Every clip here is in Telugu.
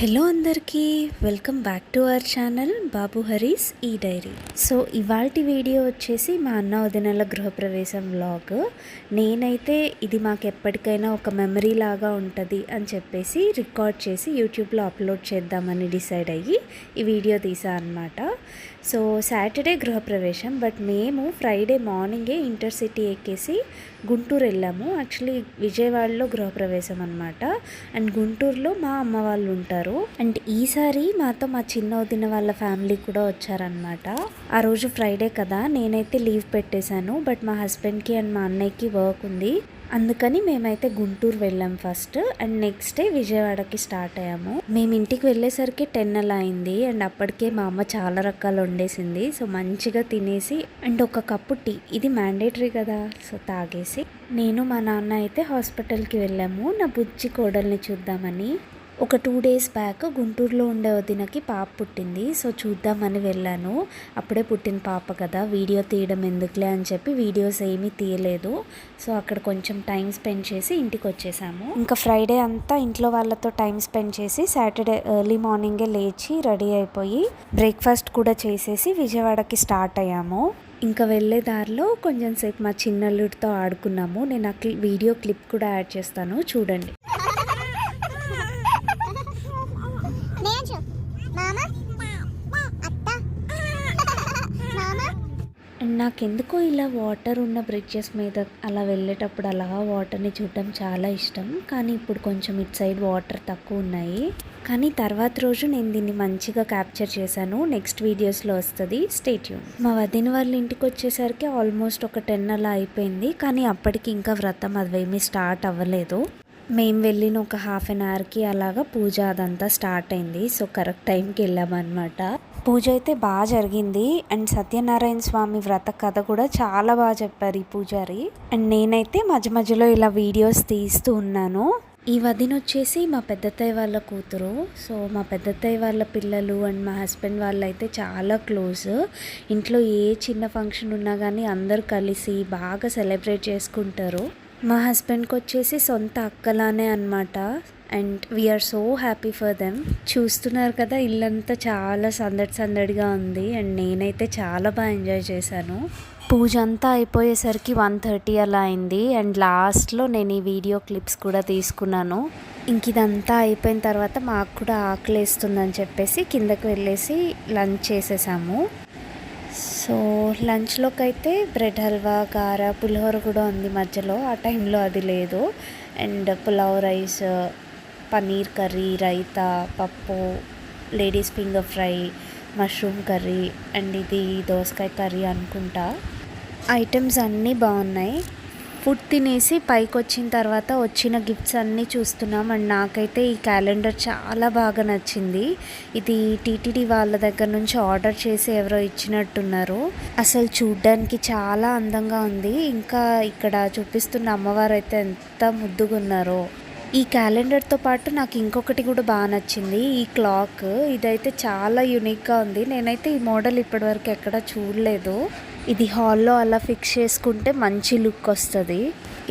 హలో అందరికీ welcome back to our channel Babu Harees ఈ డైరీ సో ఇవాల్టి వీడియో వచ్చేసి మా అన్న వదినల గృహప్రవేశం వ్లాగ్ నేనైతే ఇది మాకు ఎప్పటికైనా ఒక మెమరీ లాగా ఉంటుంది అని చెప్పేసి రికార్డ్ చేసి యూట్యూబ్లో అప్లోడ్ చేద్దామని డిసైడ్ అయ్యి ఈ వీడియో తీసా అనమాట సో సాటర్డే గృహప్రవేశం బట్ మేము ఫ్రైడే మార్నింగే ఇంటర్సిటీ ఎక్కేసి గుంటూరు వెళ్ళాము. యాక్చువల్లీ విజయవాడలో గృహప్రవేశం అనమాట అండ్ గుంటూరులో మా అమ్మ వాళ్ళు ఉంటారు. అండ్ ఈసారి మాతో మా చిన్న వదిన వాళ్ళ ఫ్యామిలీ కూడా వచ్చారనమాట ఆ రోజు ఫ్రైడే కదా నేనైతే లీవ్ పెట్టేశాను. బట్ మా హస్బెండ్కి అండ్ మా అన్నయ్యకి వర్క్ ఉంది. అందుకని మేమైతే గుంటూరు వెళ్ళాం ఫస్ట్ అండ్ నెక్స్ట్ డే విజయవాడకి స్టార్ట్ అయ్యాము. మేము ఇంటికి వెళ్ళేసరికి టెన్ అలా అయింది. అండ్ అప్పటికే మా అమ్మ చాలా రకాలు వండేసింది. సో మంచిగా తినేసి అండ్ ఒక కప్పు టీ. ఇది మ్యాండేటరీ కదా సో తాగేసి. నేను మా నాన్న అయితే హాస్పిటల్కి వెళ్ళాము. నా బుజ్జి కోడల్ని చూద్దామని. ఒక టూ డేస్ బ్యాక్ గుంటూరులో ఉండే వదినకి పాప పుట్టింది. సో చూద్దామని వెళ్ళాను. అప్పుడే పుట్టిన పాప కదా. వీడియో తీయడం ఎందుకులే అని చెప్పి వీడియోస్ ఏమీ తీయలేదు. సో అక్కడ కొంచెం టైం స్పెండ్ చేసి ఇంటికి వచ్చేసాము. ఇంకా ఫ్రైడే అంతా ఇంట్లో వాళ్ళతో టైం స్పెండ్ చేసి సాటర్డే ఎర్లీ మార్నింగే లేచి రెడీ అయిపోయి బ్రేక్ఫాస్ట్ కూడా చేసేసి విజయవాడకి స్టార్ట్ అయ్యాము. ఇంకా వెళ్ళే దారిలో కొంచెం సేపు మా చిన్నల్లుడితో ఆడుకున్నాము. నేను ఆ క్లి- వీడియో క్లిప్ కూడా యాడ్ చేస్తాను. చూడండి నేచు మామ అత్త మామ అండ్ నాకెందుకో ఇలా వాటర్ ఉన్న బ్రిడ్జెస్ మీద అలా వెళ్ళేటప్పుడు అలా వాటర్ని చూడడం చాలా ఇష్టం. కానీ ఇప్పుడు కొంచెం ఇటు సైడ్ వాటర్ తక్కువ ఉన్నాయి. కానీ తర్వాత రోజు నేను దీన్ని మంచిగా క్యాప్చర్ చేశాను. నెక్స్ట్ వీడియోస్లో వస్తుంది. స్టేట్యూన్ మా వదిన వాళ్ళ ఇంటికి వచ్చేసరికి ఆల్మోస్ట్ ఒక టెన్ అలా అయిపోయింది. కానీ అప్పటికి ఇంకా వ్రతం అవేమీ స్టార్ట్ అవ్వలేదు. మేము వెళ్ళిన ఒక హాఫ్ అన్ అవర్కి అలాగా పూజ అదంతా స్టార్ట్ అయింది. సో కరెక్ట్ టైంకి వెళ్ళామన్నమాట. పూజ అయితే బాగా జరిగింది. అండ్ సత్యనారాయణ స్వామి వ్రత కథ కూడా చాలా బాగా చెప్పారు ఈ పూజారి. అండ్ నేనైతే మధ్య మధ్యలో ఇలా వీడియోస్ తీస్తూ ఉన్నాను. ఈ వదిన వచ్చేసి మా పెద్దత్తయ్య వాళ్ళ కూతురు. సో మా పెద్దత్తయ్య వాళ్ళ పిల్లలు అండ్ మా హస్బెండ్ వాళ్ళు అయితే చాలా క్లోజ్. ఇంట్లో ఏ చిన్న ఫంక్షన్ ఉన్నా కానీ అందరూ కలిసి బాగా సెలబ్రేట్ చేసుకుంటారు. మా హస్బెండ్కి వచ్చేసి సొంత అక్కలానే అనమాట and we're so happy for them చూస్తున్నారు కదా ఇల్లంతా చాలా సందడి సందడిగా ఉంది. అండ్ నేనైతే చాలా బాగా ఎంజాయ్ చేశాను. పూజ అంతా అయిపోయేసరికి వన్ థర్టీ అలా అయింది. అండ్ లాస్ట్లో నేను ఈ వీడియో క్లిప్స్ కూడా తీసుకున్నాను. ఇంక ఇదంతా అయిపోయిన తర్వాత మాకు కూడా ఆకలి వేస్తుందని చెప్పేసి కిందకి వెళ్ళేసి లంచ్ చేసేసాము. సో లంచ్లోకి అయితే బ్రెడ్ హల్వా కార పులిహోర కూడా ఉంది మధ్యలో. ఆ టైంలో అది లేదు. And pulao rice paneer curry raita పప్పు ladies finger fry mushroom curry and ఇది దోసకాయ కర్రీ అనుకుంటా. ఐటమ్స్ అన్నీ బాగున్నాయి. ఫుడ్ తినేసి పైకి వచ్చిన తర్వాత వచ్చిన గిఫ్ట్స్ అన్నీ చూస్తున్నాం. అండ్ నాకైతే ఈ క్యాలెండర్ చాలా బాగా నచ్చింది. ఇది టీటీడీ వాళ్ళ దగ్గర నుంచి ఆర్డర్ చేసి ఎవరో ఇచ్చినట్టున్నారు. అసలు చూడ్డానికి చాలా అందంగా ఉంది. ఇంకా ఇక్కడ చూపిస్తున్న అమ్మవారు అయితే ఎంత ముద్దుగా ఉన్నారో ఈ క్యాలెండర్తో పాటు నాకు ఇంకొకటి కూడా బాగా నచ్చింది. ఈ క్లాక్ ఇదైతే చాలా యూనిక్గా ఉంది. నేనైతే ఈ మోడల్ ఇప్పటివరకు ఎక్కడ చూడలేదు. ఇది హాల్లో అలా ఫిక్స్ చేసుకుంటే మంచి లుక్ వస్తుంది.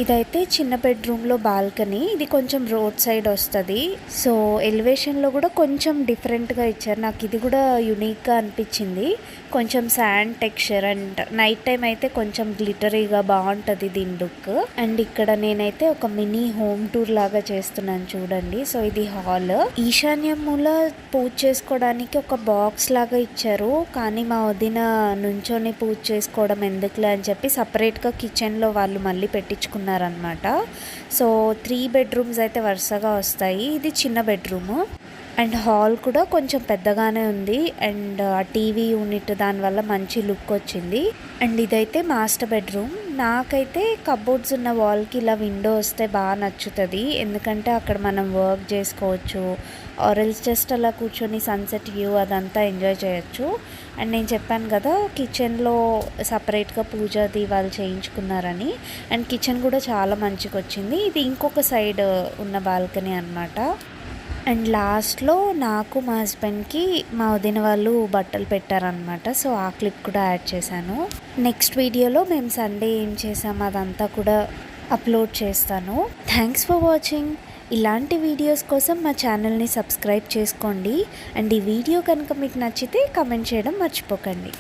ఇదైతే చిన్న బెడ్రూమ్లో బాల్కనీ ఇది కొంచెం రోడ్ సైడ్ వస్తుంది. సో ఎలివేషన్లో కూడా కొంచెం డిఫరెంట్గా ఇచ్చారు. నాకు ఇది కూడా యునిక్గా అనిపించింది. కొంచెం sand texture and night time అయితే కొంచెం గ్లిటరీగా బాగుంటుంది దీని లుక్. అండ్ ఇక్కడ నేనైతే ఒక మినీ హోమ్ టూర్ లాగా చేస్తున్నాను చూడండి. సో ఇది హాల్. ఈశాన్యం మూల పూజ చేసుకోవడానికి ఒక బాక్స్ లాగా ఇచ్చారు. కానీ మా వదిన నుంచొని పూజ చేసుకోవడం ఎందుకులే అని చెప్పి సపరేట్గా కిచెన్లో వాళ్ళు మళ్ళీ పెట్టించుకున్నారనమాట సో త్రీ బెడ్రూమ్స్ అయితే వరుసగా వస్తాయి. ఇది చిన్న బెడ్రూము అండ్ హాల్ కూడా కొంచెం పెద్దగానే ఉంది. అండ్ ఆ టీవీ యూనిట్ దానివల్ల మంచి లుక్ వచ్చింది. అండ్ ఇదైతే మాస్టర్ బెడ్రూమ్. నాకైతే కబోర్డ్స్ ఉన్న వాల్కి ఇలా విండో వస్తే బాగా నచ్చుతుంది. ఎందుకంటే అక్కడ మనం వర్క్ చేసుకోవచ్చు. ఆరెల్స్ జస్ట్ అలా కూర్చొని సన్సెట్ వ్యూ అదంతా ఎంజాయ్ చేయొచ్చు. అండ్ నేను చెప్పాను కదా కిచెన్లో సపరేట్గా పూజది వాళ్ళు చేయించుకున్నారని. అండ్ కిచెన్ కూడా చాలా మంచిగా వచ్చింది ఇది ఇంకొక సైడ్ ఉన్న బాల్కనీ అన్నమాట. అండ్ లాస్ట్లో నాకు మా హస్బెండ్కి మా వదిన వాళ్ళు బట్టలు పెట్టారనమాట సో ఆ క్లిప్ కూడా యాడ్ చేశాను. నెక్స్ట్ వీడియోలో మేము సండే ఏం చేసాం అదంతా కూడా అప్లోడ్ చేస్తాను. Thanks for watching. ఇలాంటి వీడియోస్ కోసం మా ఛానల్ని సబ్స్క్రైబ్ చేసుకోండి. అండ్ ఈ వీడియో కనుక మీకు నచ్చితే కమెంట్ చేయడం మర్చిపోకండి.